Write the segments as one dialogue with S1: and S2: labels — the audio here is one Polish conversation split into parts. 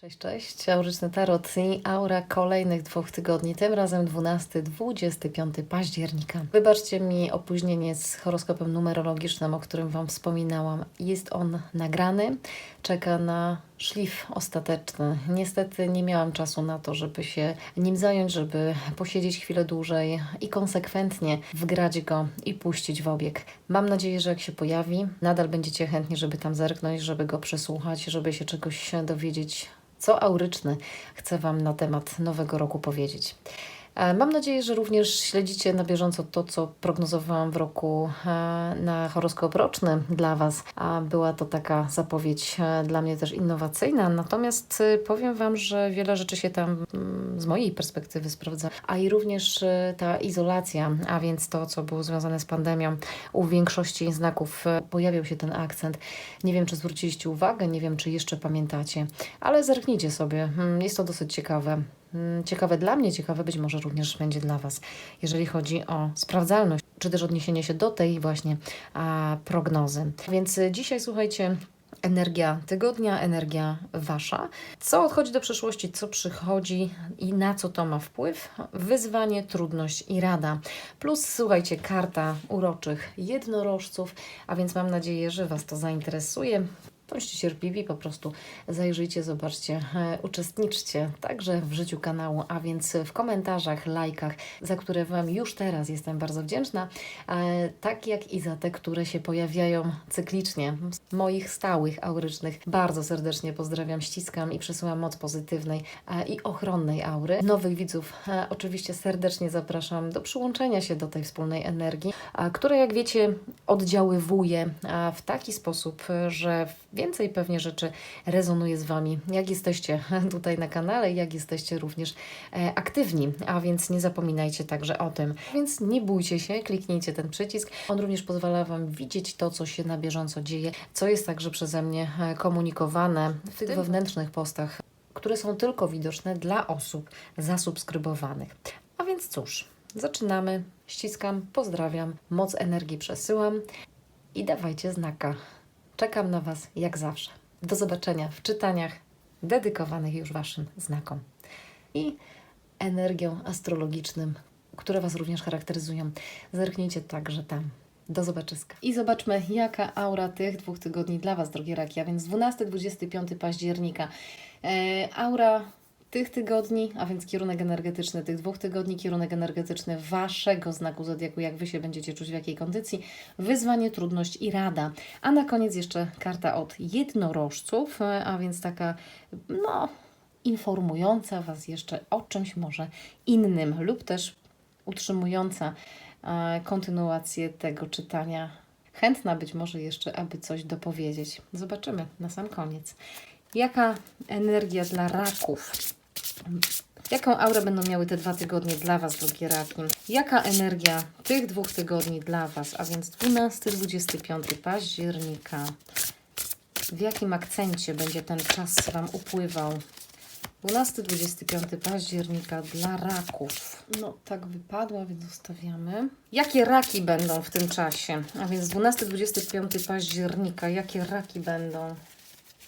S1: Cześć, cześć. Auryczny Tarot i aura kolejnych dwóch tygodni, tym razem 12-25 października. Wybaczcie mi opóźnienie z horoskopem numerologicznym, o którym Wam wspominałam. Jest on nagrany, czeka na szlif ostateczny. Niestety nie miałam czasu na to, żeby się nim zająć, żeby posiedzieć chwilę dłużej i konsekwentnie wgrać go i puścić w obieg. Mam nadzieję, że jak się pojawi, nadal będziecie chętni, żeby tam zerknąć, żeby go przesłuchać, żeby się czegoś dowiedzieć co auryczny chcę Wam na temat nowego roku powiedzieć. E, Mam nadzieję, że również śledzicie na bieżąco to, co prognozowałam w roku e, na horoskop roczny dla Was. Była to taka zapowiedź e, dla mnie też innowacyjna. Natomiast powiem Wam, że wiele rzeczy się tam mm, z mojej perspektywy sprawdza, a i również ta izolacja, a więc to, co było związane z pandemią, u większości znaków pojawiał się ten akcent. Nie wiem, czy zwróciliście uwagę, nie wiem, czy jeszcze pamiętacie, ale zerknijcie sobie. Mm, Jest to dosyć ciekawe. Mm, Ciekawe dla mnie, ciekawe być może również będzie dla Was, jeżeli chodzi o sprawdzalność, czy też odniesienie się do tej właśnie a, prognozy. Więc y, dzisiaj słuchajcie. Energia tygodnia, energia wasza. Co odchodzi do przeszłości, co przychodzi i na co to ma wpływ? Wyzwanie, trudność i rada. Plus, słuchajcie, karta uroczych jednorożców, a więc mam nadzieję, że Was to zainteresuje. Bądźcie cierpliwi, po prostu zajrzyjcie, zobaczcie, e, uczestniczcie także w życiu kanału, a więc w komentarzach, lajkach, za które Wam już teraz jestem bardzo wdzięczna, e, tak jak i za te, które się pojawiają cyklicznie, moich stałych aurycznych. Bardzo serdecznie pozdrawiam, ściskam i przesyłam moc pozytywnej e, i ochronnej aury. Nowych widzów oczywiście serdecznie zapraszam do przyłączenia się do tej wspólnej energii, która jak wiecie oddziaływuje w taki sposób, że więcej pewnie rzeczy rezonuje z Wami, jak jesteście tutaj na kanale, jak jesteście również e, aktywni, a więc nie zapominajcie także o tym. Więc nie bójcie się, kliknijcie ten przycisk. On również pozwala Wam widzieć to, co się na bieżąco dzieje, co jest także przeze mnie e, komunikowane w tych wewnętrznych postach, które są tylko widoczne dla osób zasubskrybowanych. A więc cóż, zaczynamy. Ściskam, pozdrawiam, moc energii przesyłam i dawajcie znaka. Czekam na Was jak zawsze. Do zobaczenia w czytaniach dedykowanych już Waszym znakom i energią astrologicznym, które Was również charakteryzują. Zerknijcie także tam. Do zobaczyska. I zobaczmy, jaka aura tych dwóch tygodni dla Was, drogie raki, a więc 12-25 października. E, aura tych tygodni, a więc kierunek energetyczny tych dwóch tygodni, kierunek energetyczny Waszego znaku zodiaku, jak Wy się będziecie czuć, w jakiej kondycji, wyzwanie, trudność i rada. A na koniec jeszcze karta od jednorożców, a więc taka, no, informująca Was jeszcze o czymś może innym lub też utrzymująca e, kontynuację tego czytania. Chętna być może jeszcze, aby coś dopowiedzieć. Zobaczymy na sam koniec. Jaka energia dla raków? Jaką aurę będą miały te dwa tygodnie dla Was, drogie raki? Jaka energia tych dwóch tygodni dla Was, a więc 12-25 października? W jakim akcencie będzie ten czas Wam upływał? 12-25 października dla raków. No, tak wypadła, więc zostawiamy. Jakie raki będą w tym czasie? A więc 12-25 października, jakie raki będą?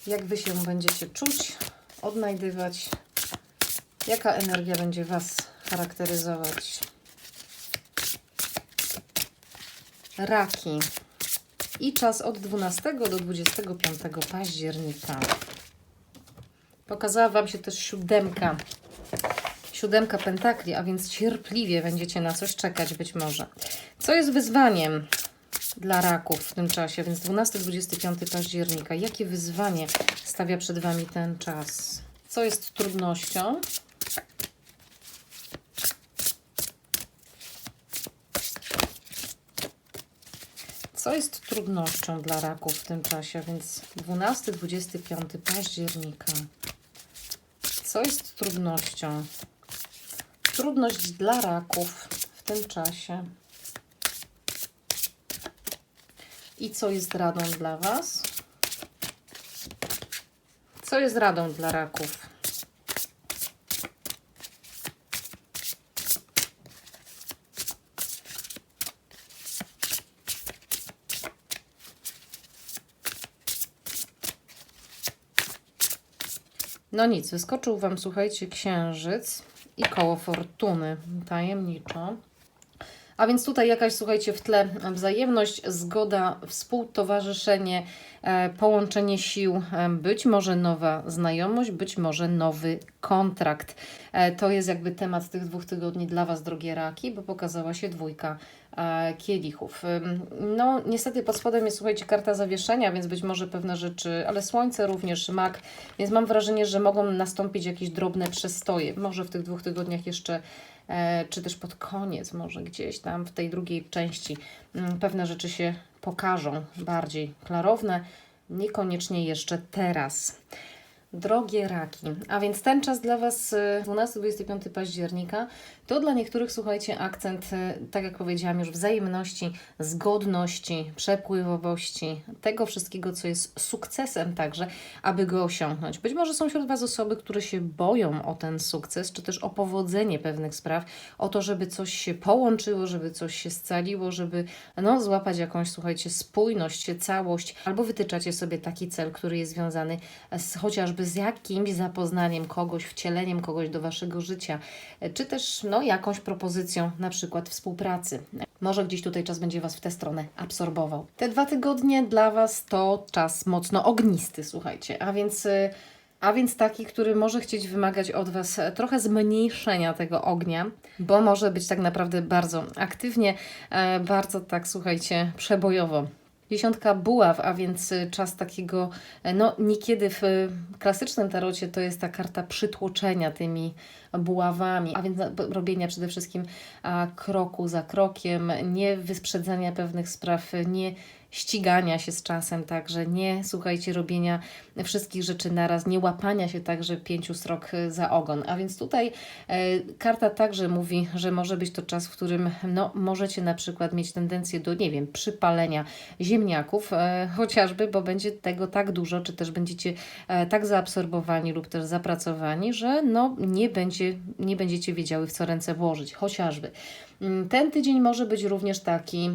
S1: Jak Wy się będziecie czuć, odnajdywać? Jaka energia będzie Was charakteryzować? Raki. I czas od 12 do 25 października. Pokazała Wam się też siódemka. Siódemka pentakli, a więc cierpliwie będziecie na coś czekać być może. Co jest wyzwaniem dla raków w tym czasie, więc 12-25 października. Jakie wyzwanie stawia przed Wami ten czas? Co jest trudnością? Co jest trudnością dla raków w tym czasie? Więc 12-25 października. Co jest trudnością? Trudność dla raków w tym czasie. I co jest radą dla Was? Co jest radą dla raków? No nic, wyskoczył Wam, słuchajcie, księżyc i koło fortuny, tajemniczo. A więc tutaj jakaś, słuchajcie, w tle wzajemność, zgoda, współtowarzyszenie, e, połączenie sił, e, być może nowa znajomość, być może nowy kontrakt. E, to jest jakby temat tych dwóch tygodni dla Was, drogie raki, bo pokazała się dwójka kielichów. Ym, No, niestety pod spodem jest, słuchajcie, karta zawieszenia, więc być może pewne rzeczy, ale słońce również, mak, więc mam wrażenie, że mogą nastąpić jakieś drobne przestoje. Może w tych dwóch tygodniach jeszcze e, czy też pod koniec, może gdzieś tam w tej drugiej części, mm, pewne rzeczy się pokażą bardziej klarowne, niekoniecznie jeszcze teraz. Drogie raki, a więc ten czas dla Was, y, 12-25 października, to dla niektórych, słuchajcie, akcent, y, tak jak powiedziałam już, wzajemności, zgodności, przepływowości, tego wszystkiego, co jest sukcesem także, aby go osiągnąć. Być może są wśród Was osoby, które się boją o ten sukces, czy też o powodzenie pewnych spraw, o to, żeby coś się połączyło, żeby coś się scaliło, żeby no, złapać jakąś, słuchajcie, spójność, całość, albo wytyczacie sobie taki cel, który jest związany z chociażby z jakimś zapoznaniem kogoś, wcieleniem kogoś do Waszego życia, e, czy też no, jakąś propozycją, na przykład współpracy. Może gdzieś tutaj czas będzie Was w tę stronę absorbował. Te dwa tygodnie dla Was to czas mocno ognisty, słuchajcie, a więc. y, a więc taki, który może chcieć wymagać od Was trochę zmniejszenia tego ognia, bo może być tak naprawdę bardzo aktywnie, e, bardzo tak, słuchajcie, przebojowo. Dziesiątka buław, a więc y, czas takiego, e, no niekiedy w y, klasycznym tarocie to jest ta karta przytłoczenia tymi buławami, a więc robienia przede wszystkim kroku za krokiem, nie wysprzedzania pewnych spraw, nie ścigania się z czasem, także nie, słuchajcie, robienia wszystkich rzeczy naraz, nie łapania się także pięciu srok za ogon. A więc tutaj e, karta także mówi, że może być to czas, w którym no, możecie na przykład mieć tendencję do, nie wiem, przypalenia ziemniaków, e, chociażby, bo będzie tego tak dużo, czy też będziecie e, tak zaabsorbowani lub też zapracowani, że no, nie, będzie, nie będziecie wiedziały, w co ręce włożyć, chociażby. Mm, Ten tydzień może być również taki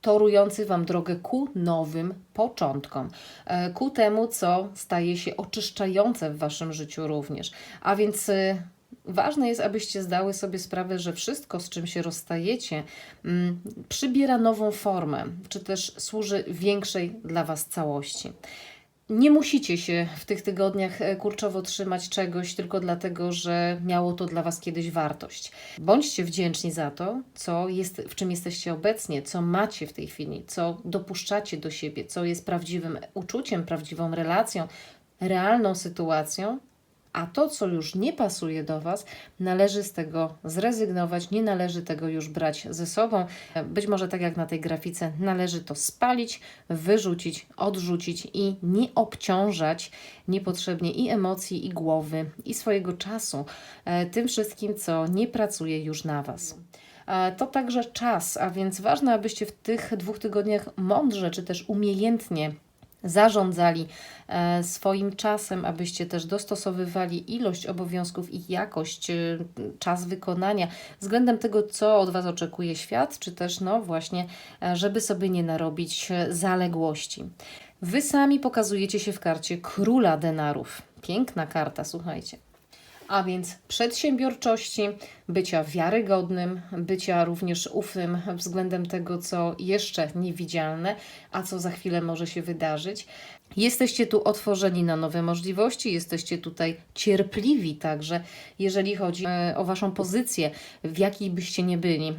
S1: torujący Wam drogę ku nowym początkom, e, ku temu, co staje się oczyszczające w Waszym życiu również. A więc e, ważne jest, abyście zdały sobie sprawę, że wszystko, z czym się rozstajecie, mm, przybiera nową formę, czy też służy większej dla Was całości. Nie musicie się w tych tygodniach e, kurczowo trzymać czegoś tylko dlatego, że miało to dla Was kiedyś wartość. Bądźcie wdzięczni za to, co jest, w czym jesteście obecnie, co macie w tej chwili, co dopuszczacie do siebie, co jest prawdziwym uczuciem, prawdziwą relacją, realną sytuacją. A to, co już nie pasuje do Was, należy z tego zrezygnować, nie należy tego już brać ze sobą. Być może tak jak na tej grafice, należy to spalić, wyrzucić, odrzucić i nie obciążać niepotrzebnie i emocji, i głowy, i swojego czasu e, tym wszystkim, co nie pracuje już na Was. E, To także czas, a więc ważne, abyście w tych dwóch tygodniach mądrze czy też umiejętnie zarządzali e, swoim czasem, abyście też dostosowywali ilość obowiązków, ich jakość, e, czas wykonania względem tego, co od Was oczekuje świat, czy też, no właśnie, e, żeby sobie nie narobić zaległości. Wy sami pokazujecie się w karcie króla denarów. Piękna karta, słuchajcie. A więc przedsiębiorczości, bycia wiarygodnym, bycia również ufnym względem tego, co jeszcze niewidzialne, a co za chwilę może się wydarzyć. Jesteście tu otworzeni na nowe możliwości, jesteście tutaj cierpliwi także, jeżeli chodzi e, o Waszą pozycję, w jakiej byście nie byli. E,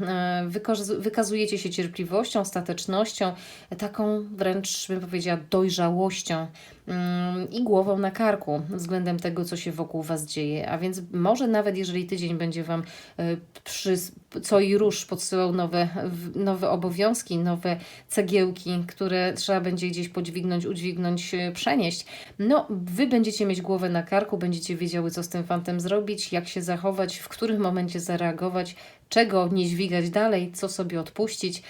S1: wykaz- wykazujecie się cierpliwością, statecznością, taką wręcz bym powiedziała dojrzałością mm, i głową na karku względem tego, co się wokół Was dzieje. A więc może nawet jeżeli tydzień będzie Wam e, przy, co i róż podsyłał nowe, nowe obowiązki, nowe cegiełki, które trzeba będzie gdzieś podźwignąć, udźwignąć, e, przenieść, no Wy będziecie mieć głowę na karku, będziecie wiedziały, co z tym fantem zrobić, jak się zachować, w którym momencie zareagować, czego nie dźwigać dalej, co sobie odpuścić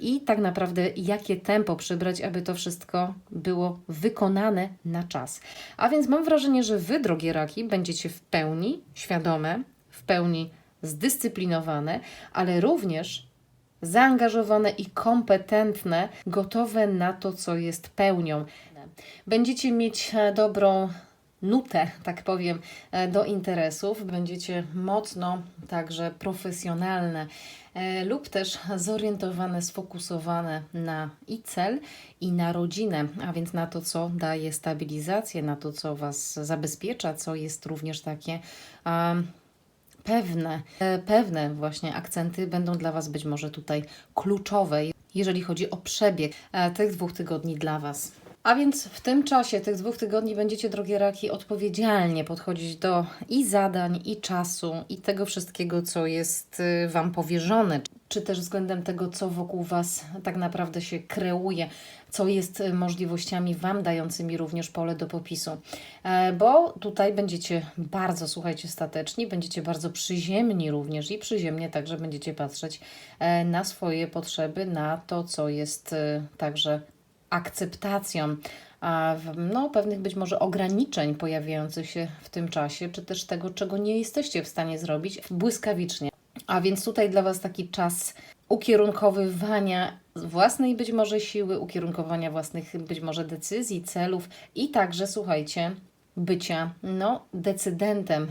S1: i tak naprawdę jakie tempo przybrać, aby to wszystko było wykonane na czas. A więc mam wrażenie, że Wy, drogie raki, będziecie w pełni świadome, w pełni zdyscyplinowane, ale również zaangażowane i kompetentne, gotowe na to, co jest pełnią. Będziecie mieć e, dobrą nutę, tak powiem, e, do interesów. Będziecie mocno także profesjonalne e, lub też zorientowane, sfokusowane na i cel, i na rodzinę, a więc na to, co daje stabilizację, na to, co Was zabezpiecza, co jest również takie. Um, pewne, pewne właśnie akcenty będą dla Was być może tutaj kluczowe, jeżeli chodzi o przebieg e, tych dwóch tygodni dla Was. A więc w tym czasie, tych dwóch tygodni, będziecie, drogie raki, odpowiedzialnie podchodzić do i zadań, i czasu, i tego wszystkiego, co jest y, Wam powierzone, czy też względem tego, co wokół Was tak naprawdę się kreuje, co jest y, możliwościami Wam dającymi również pole do popisu. E, Bo tutaj będziecie bardzo, słuchajcie, stateczni, będziecie bardzo przyziemni również i przyziemnie także będziecie patrzeć e, na swoje potrzeby, na to, co jest y, także akceptacją no, pewnych być może ograniczeń pojawiających się w tym czasie, czy też tego, czego nie jesteście w stanie zrobić błyskawicznie. A więc tutaj dla Was taki czas ukierunkowywania własnej być może siły, ukierunkowania własnych być może decyzji, celów i także, słuchajcie, bycia no, decydentem, y,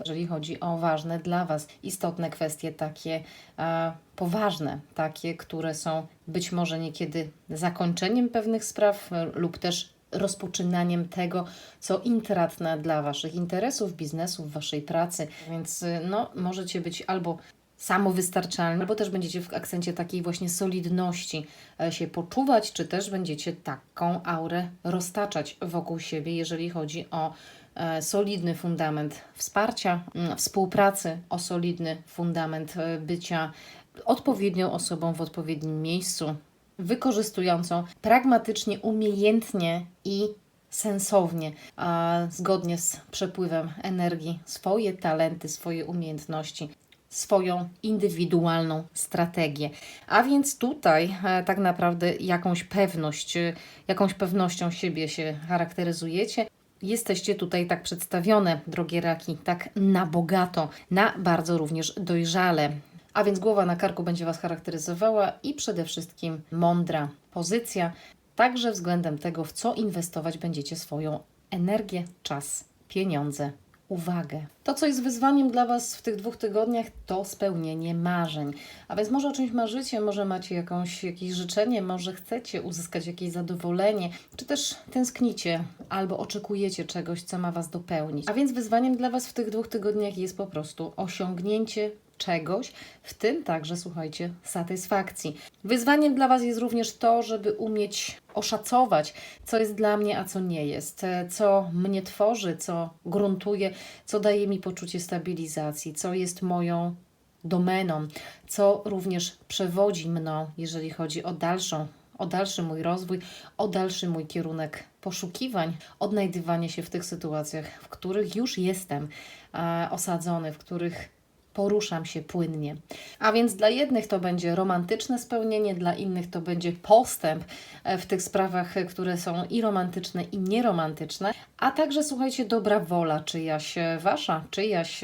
S1: jeżeli chodzi o ważne dla Was istotne kwestie, takie e, poważne, takie, które są być może niekiedy zakończeniem pewnych spraw e, lub też rozpoczynaniem tego, co intratne dla Waszych interesów, biznesów, Waszej pracy. Więc y, no, możecie być albo samowystarczalni, albo też będziecie w akcencie takiej właśnie solidności e, się poczuwać, czy też będziecie taką aurę roztaczać wokół siebie, jeżeli chodzi o e, solidny fundament wsparcia, współpracy, o solidny fundament e, bycia odpowiednią osobą w odpowiednim miejscu, wykorzystującą pragmatycznie, umiejętnie i sensownie, a zgodnie z przepływem energii, swoje talenty, swoje umiejętności, swoją indywidualną strategię. A więc tutaj e, tak naprawdę jakąś pewność, e, jakąś pewnością siebie się charakteryzujecie. Jesteście tutaj tak przedstawione, drogie raki, tak na bogato, na bardzo również dojrzale. A więc głowa na karku będzie Was charakteryzowała i przede wszystkim mądra pozycja, także względem tego, w co inwestować będziecie swoją energię, czas, pieniądze, uwagę. To, co jest wyzwaniem dla Was w tych dwóch tygodniach, to spełnienie marzeń. A więc może o czymś marzycie, może macie jakąś, jakieś życzenie, może chcecie uzyskać jakieś zadowolenie, czy też tęsknicie albo oczekujecie czegoś, co ma Was dopełnić. A więc wyzwaniem dla Was w tych dwóch tygodniach jest po prostu osiągnięcie czegoś, w tym także, słuchajcie, satysfakcji. Wyzwaniem dla Was jest również to, żeby umieć oszacować, co jest dla mnie, a co nie jest, co mnie tworzy, co gruntuje, co daje mi poczucie stabilizacji, co jest moją domeną, co również przewodzi mną, jeżeli chodzi o dalszą o dalszy mój rozwój, o dalszy mój kierunek poszukiwań, odnajdywanie się w tych sytuacjach, w których już jestem e, osadzony, w których poruszam się płynnie. A więc dla jednych to będzie romantyczne spełnienie, dla innych to będzie postęp e, w tych sprawach, e, które są i romantyczne, i nieromantyczne, a także słuchajcie, dobra wola czyjaś e, wasza, czyjaś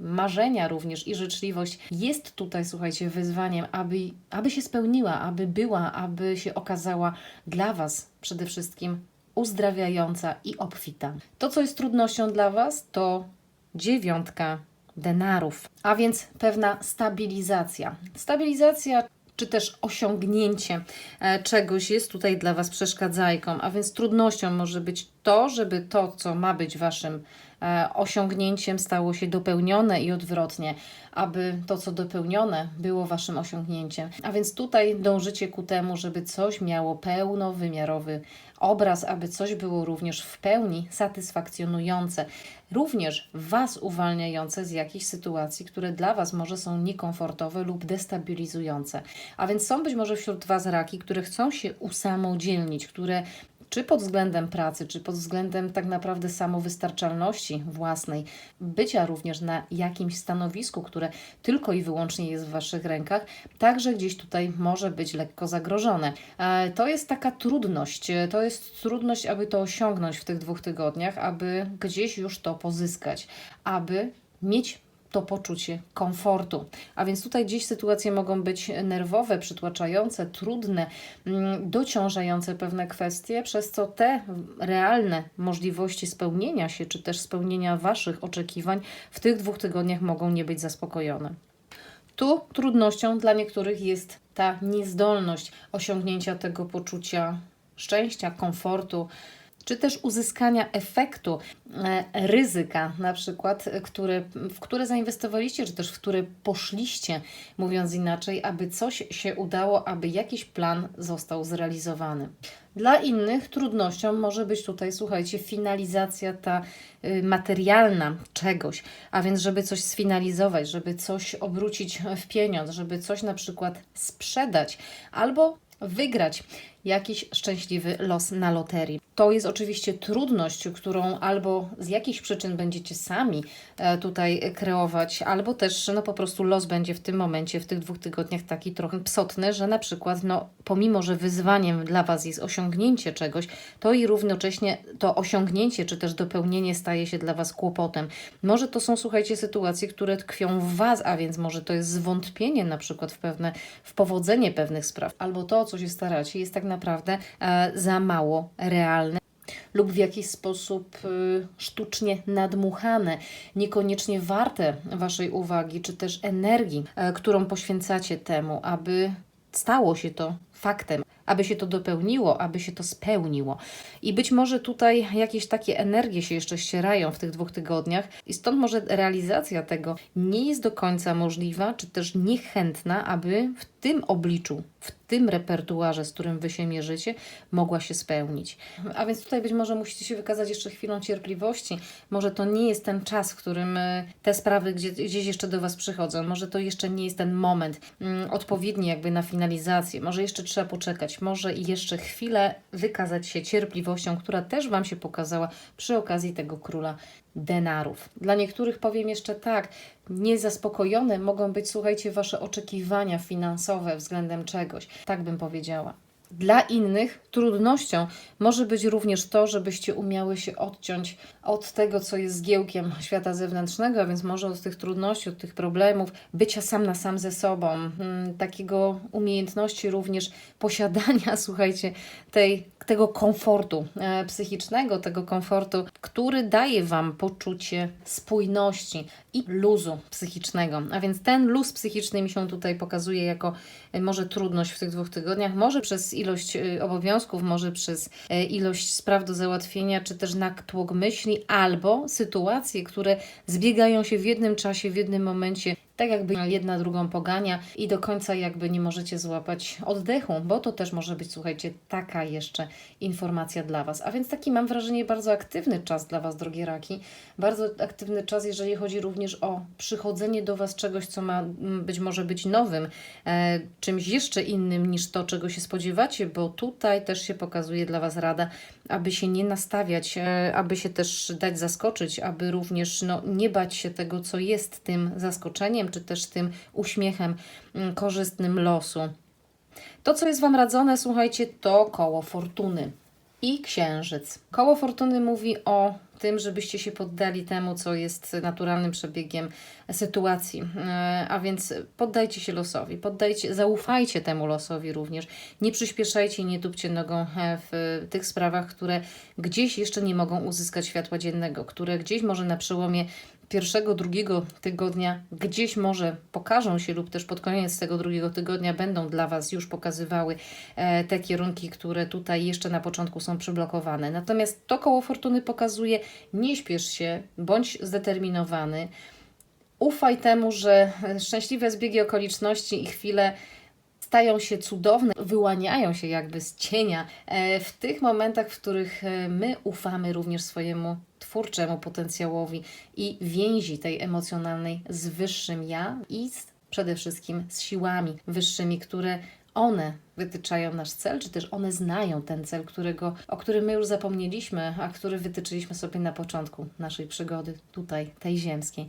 S1: marzenia również i życzliwość jest tutaj, słuchajcie, wyzwaniem, aby, aby się spełniła, aby była, aby się okazała dla Was przede wszystkim uzdrawiająca i obfita. To, co jest trudnością dla Was, to dziewiątka denarów, a więc pewna stabilizacja. Stabilizacja czy też osiągnięcie e, czegoś jest tutaj dla Was przeszkadzajką, a więc trudnością może być to, żeby to, co ma być Waszym osiągnięciem, stało się dopełnione i odwrotnie, aby to, co dopełnione, było Waszym osiągnięciem. A więc tutaj dążycie ku temu, żeby coś miało pełnowymiarowy obraz, aby coś było również w pełni satysfakcjonujące, również Was uwalniające z jakichś sytuacji, które dla Was może są niekomfortowe lub destabilizujące. A więc są być może wśród Was raki, które chcą się usamodzielnić, które czy pod względem pracy, czy pod względem tak naprawdę samowystarczalności własnej, bycia również na jakimś stanowisku, które tylko i wyłącznie jest w Waszych rękach, także gdzieś tutaj może być lekko zagrożone. E, To jest taka trudność, e, to jest trudność, aby to osiągnąć w tych dwóch tygodniach, aby gdzieś już to pozyskać, aby mieć to poczucie komfortu. A więc tutaj dziś sytuacje mogą być nerwowe, przytłaczające, trudne, mm, dociążające pewne kwestie, przez co te realne możliwości spełnienia się, czy też spełnienia Waszych oczekiwań w tych dwóch tygodniach mogą nie być zaspokojone. Tu trudnością dla niektórych jest ta niezdolność osiągnięcia tego poczucia szczęścia, komfortu, czy też uzyskania efektu, e, ryzyka, na przykład, które, w które zainwestowaliście, czy też w które poszliście, mówiąc inaczej, aby coś się udało, aby jakiś plan został zrealizowany. Dla innych trudnością może być tutaj, słuchajcie, finalizacja ta y, materialna czegoś, a więc żeby coś sfinalizować, żeby coś obrócić w pieniądz, żeby coś na przykład sprzedać albo wygrać jakiś szczęśliwy los na loterii. To jest oczywiście trudność, którą albo z jakichś przyczyn będziecie sami e, tutaj kreować, albo też no po prostu los będzie w tym momencie, w tych dwóch tygodniach taki trochę psotny, że na przykład no pomimo, że wyzwaniem dla Was jest osiągnięcie czegoś, to i równocześnie to osiągnięcie, czy też dopełnienie staje się dla Was kłopotem. Może to są, słuchajcie, sytuacje, które tkwią w Was, a więc może to jest zwątpienie na przykład w pewne, w powodzenie pewnych spraw, albo to, o co się staracie, jest tak naprawdę e, za mało realne lub w jakiś sposób y, sztucznie nadmuchane, niekoniecznie warte Waszej uwagi czy też energii, e, którą poświęcacie temu, aby stało się to faktem, aby się to dopełniło, aby się to spełniło. I być może tutaj jakieś takie energie się jeszcze ścierają w tych dwóch tygodniach, i stąd może realizacja tego nie jest do końca możliwa, czy też niechętna, aby w tym obliczu, w tym repertuarze, z którym Wy się mierzycie, mogła się spełnić. A więc tutaj być może musicie się wykazać jeszcze chwilą cierpliwości. Może to nie jest ten czas, w którym e, te sprawy gdzie, gdzieś jeszcze do Was przychodzą. Może to jeszcze nie jest ten moment mm, odpowiedni jakby na finalizację. Może jeszcze trzeba poczekać. Może i jeszcze chwilę wykazać się cierpliwością, która też Wam się pokazała przy okazji tego króla denarów. Dla niektórych powiem jeszcze tak, niezaspokojone mogą być, słuchajcie, Wasze oczekiwania finansowe względem czegoś. Tak bym powiedziała. Dla innych trudnością może być również to, żebyście umiały się odciąć od tego, co jest zgiełkiem świata zewnętrznego, a więc może od tych trudności, od tych problemów, bycia sam na sam ze sobą, mm, takiego umiejętności również posiadania, słuchajcie, tej, tego komfortu e, psychicznego, tego komfortu, który daje Wam poczucie spójności i luzu psychicznego. A więc ten luz psychiczny mi się tutaj pokazuje jako e, może trudność w tych dwóch tygodniach, może przez ilość e, obowiązków, może przez ilość spraw do załatwienia, czy też natłok myśli, albo sytuacje, które zbiegają się w jednym czasie, w jednym momencie tak jakby jedna drugą pogania i do końca jakby nie możecie złapać oddechu, bo to też może być, słuchajcie, taka jeszcze informacja dla Was. A więc taki mam wrażenie bardzo aktywny czas dla Was, drogie raki. Bardzo aktywny czas, jeżeli chodzi również o przychodzenie do Was czegoś, co ma być może być nowym, e, czymś jeszcze innym niż to, czego się spodziewacie, bo tutaj też się pokazuje dla Was rada, aby się nie nastawiać, e, aby się też dać zaskoczyć, aby również no, nie bać się tego, co jest tym zaskoczeniem, czy też tym uśmiechem mm, korzystnym losu. To, co jest Wam radzone, słuchajcie, to koło fortuny i księżyc. Koło fortuny mówi o tym, żebyście się poddali temu, co jest naturalnym przebiegiem sytuacji. E, a więc poddajcie się losowi, poddajcie, zaufajcie temu losowi również. Nie przyspieszajcie, nie tupcie nogą e, w tych sprawach, które gdzieś jeszcze nie mogą uzyskać światła dziennego, które gdzieś może na przełomie pierwszego, drugiego tygodnia gdzieś może pokażą się lub też pod koniec tego drugiego tygodnia będą dla Was już pokazywały e, te kierunki, które tutaj jeszcze na początku są przyblokowane. Natomiast to koło fortuny pokazuje, nie śpiesz się, bądź zdeterminowany, ufaj temu, że szczęśliwe zbiegi okoliczności i chwile stają się cudowne, wyłaniają się jakby z cienia e, w tych momentach, w których e, my ufamy również swojemu twórczemu potencjałowi i więzi tej emocjonalnej z wyższym ja i z, przede wszystkim z siłami wyższymi, które one wytyczają nasz cel, czy też one znają ten cel, którego, o którym my już zapomnieliśmy, a który wytyczyliśmy sobie na początku naszej przygody tutaj, tej ziemskiej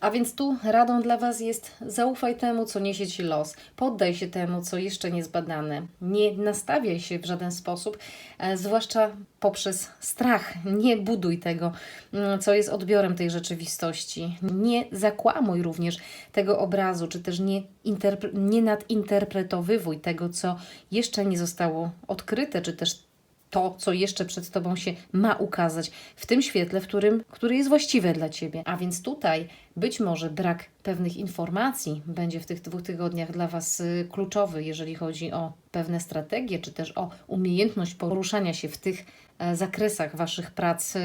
S1: A więc tu radą dla Was jest zaufaj temu, co niesie Ci los. Poddaj się temu, co jeszcze nie zbadane. Nie nastawiaj się w żaden sposób, e, zwłaszcza poprzez strach. Nie buduj tego, mm, co jest odbiorem tej rzeczywistości. Nie zakłamuj również tego obrazu, czy też nie, nie nadinterpretowywuj tego, co jeszcze nie zostało odkryte, czy też to, co jeszcze przed Tobą się ma ukazać w tym świetle, w którym, który jest właściwe dla Ciebie. A więc tutaj być może brak pewnych informacji będzie w tych dwóch tygodniach dla Was y, kluczowy, jeżeli chodzi o pewne strategie, czy też o umiejętność poruszania się w tych e, zakresach Waszych prac, y,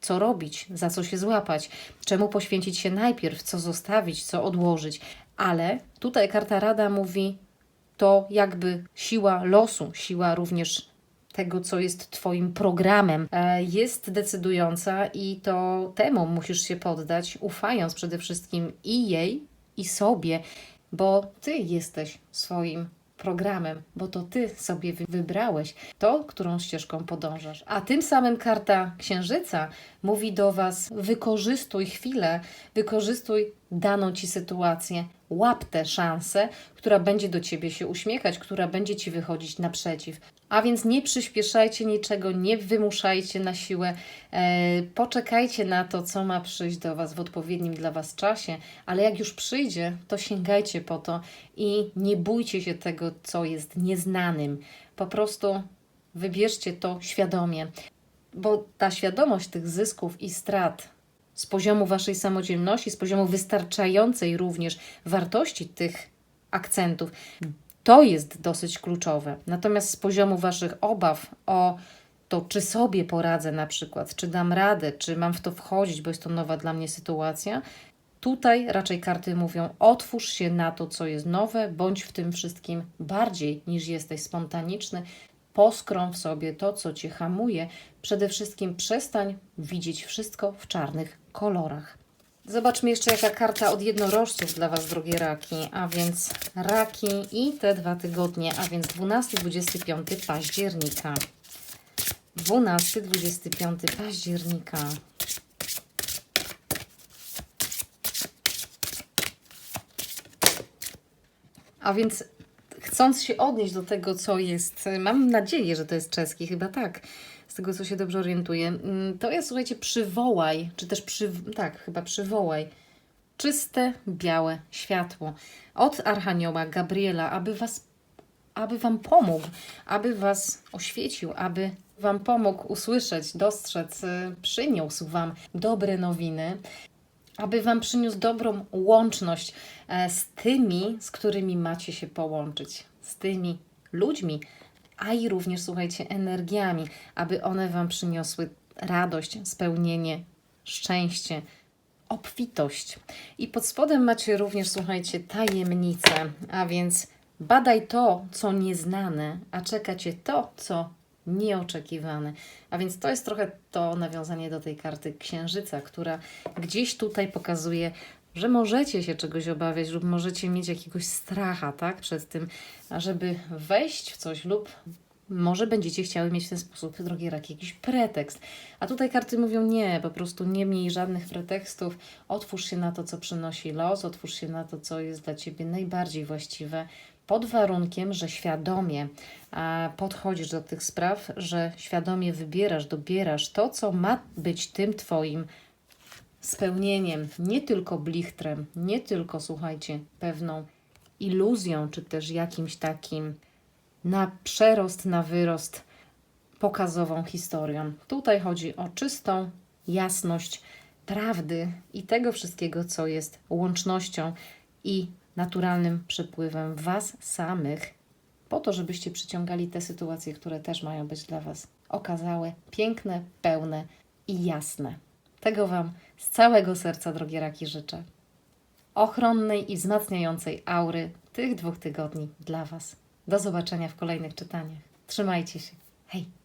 S1: co robić, za co się złapać, czemu poświęcić się najpierw, co zostawić, co odłożyć. Ale tutaj karta Rada mówi, to jakby siła losu, siła również tego, co jest Twoim programem, e, jest decydująca i to temu musisz się poddać, ufając przede wszystkim i jej, i sobie, bo Ty jesteś swoim programem, bo to Ty sobie wy- wybrałeś to, którą ścieżką podążasz. A tym samym karta Księżyca mówi do Was: wykorzystuj chwilę, wykorzystuj daną Ci sytuację, łap tę szansę, która będzie do Ciebie się uśmiechać, która będzie Ci wychodzić naprzeciw. A więc nie przyspieszajcie niczego, nie wymuszajcie na siłę, e, poczekajcie na to, co ma przyjść do Was w odpowiednim dla Was czasie, ale jak już przyjdzie, to sięgajcie po to i nie bójcie się tego, co jest nieznanym. Po prostu wybierzcie to świadomie, bo ta świadomość tych zysków i strat z poziomu Waszej samodzielności, z poziomu wystarczającej również wartości tych akcentów, to jest dosyć kluczowe. Natomiast z poziomu Waszych obaw o to, czy sobie poradzę na przykład, czy dam radę, czy mam w to wchodzić, bo jest to nowa dla mnie sytuacja, tutaj raczej karty mówią: otwórz się na to, co jest nowe, bądź w tym wszystkim bardziej niż jesteś spontaniczny. Poskrą w sobie to, co cię hamuje. Przede wszystkim przestań widzieć wszystko w czarnych kolorach. Zobaczmy jeszcze, jaka karta od jednorożców dla Was, drogie raki. A więc raki i te dwa tygodnie, a więc 12-25 października. 12-25 października. A więc chcąc się odnieść do tego, co jest, mam nadzieję, że to jest czeski, chyba tak, tego co się dobrze orientuję, mm, to jest, słuchajcie, przywołaj, czy też przy, tak, chyba przywołaj czyste, białe światło od Archanioła Gabriela, aby was, aby wam pomógł, aby was oświecił, aby wam pomógł usłyszeć, dostrzec, y, przyniósł wam dobre nowiny, aby Wam przyniósł dobrą łączność e, z tymi, z którymi macie się połączyć, z tymi ludźmi, a i również, słuchajcie, energiami, aby one Wam przyniosły radość, spełnienie, szczęście, obfitość. I pod spodem macie również, słuchajcie, tajemnicę, a więc badaj to, co nieznane, a czeka Cię to, co nieoczekiwane. A więc to jest trochę to nawiązanie do tej karty księżyca, która gdzieś tutaj pokazuje, że możecie się czegoś obawiać lub możecie mieć jakiegoś stracha, tak, przed tym, żeby wejść w coś lub może będziecie chciały mieć w ten sposób, drogie raki, jakiś pretekst. A tutaj karty mówią nie, po prostu nie miej żadnych pretekstów. Otwórz się na to, co przynosi los, otwórz się na to, co jest dla Ciebie najbardziej właściwe, pod warunkiem, że świadomie podchodzisz do tych spraw, że świadomie wybierasz, dobierasz to, co ma być tym Twoim spełnieniem, nie tylko blichtrem, nie tylko, słuchajcie, pewną iluzją, czy też jakimś takim na przerost, na wyrost pokazową historią. Tutaj chodzi o czystą jasność prawdy i tego wszystkiego, co jest łącznością i naturalnym przepływem Was samych, po to, żebyście przyciągali te sytuacje, które też mają być dla Was okazałe, piękne, pełne i jasne. Tego Wam z całego serca, drogie raki, życzę. Ochronnej i wzmacniającej aury tych dwóch tygodni dla Was. Do zobaczenia w kolejnych czytaniach. Trzymajcie się. Hej!